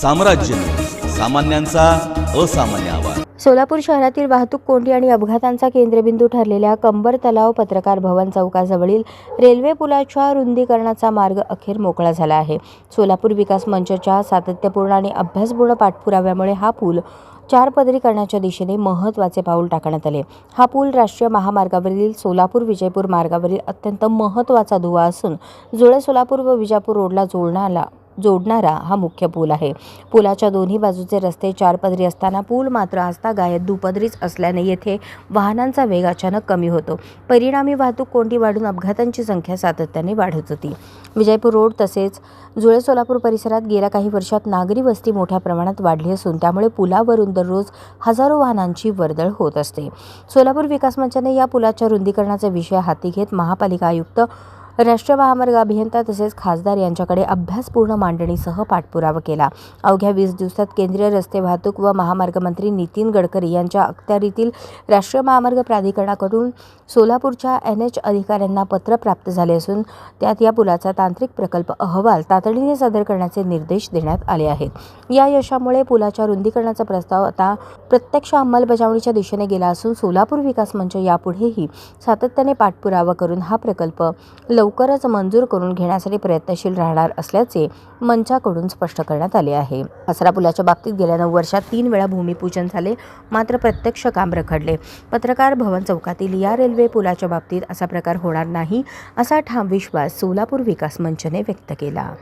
साम्राज्य सामान्यांचा असामान्य आवाज. सोलापूर शहरातील वाहतूक कोंडी आणि अपघातांचा केंद्रबिंदू ठरलेल्या कंबर तलाव पत्रकार भवन चौकाजवळील रेल्वे पुलाच्या रुंदीकरणाचा मार्ग अखेर मोकळा झाला आहे. सोलापूर विकास मंचच्या सातत्यपूर्ण आणि अभ्यासपूर्ण पाठपुराव्यामुळे हा पूल चार पदरी करण्याच्या दिशेने महत्त्वाचे पाऊल टाकण्यात आले. हा पूल राष्ट्रीय महामार्गावरील सोलापूर विजयपूर मार्गावरील अत्यंत महत्त्वाचा दुवा असून जुळे सोलापूर व विजापूर रोडला जोडणारा जोडणारा हा मुख्य पूल आहे. पुलाच्या दोन्ही बाजूचे रस्ते चार पदरी असताना पूल मात्र आजतागायत दुपदरीच असल्याने येथे वाहनांचा वेग अचानक कमी होतो. परिणामी वाहतूक कोंडी वाढून अपघातांची संख्या सातत्याने वाढत होती. विजयपूर रोड तसेच जुळे सोलापूर परिसरात गेल्या काही वर्षात नागरी वस्ती मोठ्या प्रमाणात वाढली असून त्यामुळे पुलावरून दररोज हजारो वाहनांची वर्दळ होत असते. सोलापूर विकास मंचाने या पुलाच्या रुंदीकरणाचा विषय हाती घेत महापालिका आयुक्त राष्ट्रीय महामार्ग अभियंता तसेच खासदार यांच्याकडे अभ्यासपूर्ण मांडणीसह पाठपुरावा केला. अवघ्या वीस दिवसात केंद्रीय रस्ते वाहतूक व महामार्ग मंत्री नितीन गडकरी यांच्या अखत्यारीतील राष्ट्रीय महामार्ग प्राधिकरणाकडून सोलापूरच्या एन एच अधिकाऱ्यांना पत्र प्राप्त झाले असून त्यात या पुलाचा तांत्रिक प्रकल्प अहवाल तातडीने सादर करण्याचे निर्देश देण्यात आले आहेत. या यशामुळे पुलाच्या रुंदीकरणाचा प्रस्ताव आता प्रत्यक्ष अंमलबजावणीच्या दिशेने गेला असून सोलापूर विकास मंच यापुढेही सातत्याने पाठपुरावा करून हा प्रकल्प लवकरच मंजूर करून घेण्यासाठी प्रयत्नशील राहणार असल्याचे मंचाकडून स्पष्ट करण्यात आले आहे. आसरा पुलाच्या बाबतीत गेल्या नऊ वर्षात तीन वेळा भूमिपूजन झाले मात्र प्रत्यक्ष काम रखडले. पत्रकार भवन चौकातील या रेल्वे पुलाच्या बाबतीत असा प्रकार होणार नाही असा ठाम विश्वास सोलापूर विकास मंचने व्यक्त केला.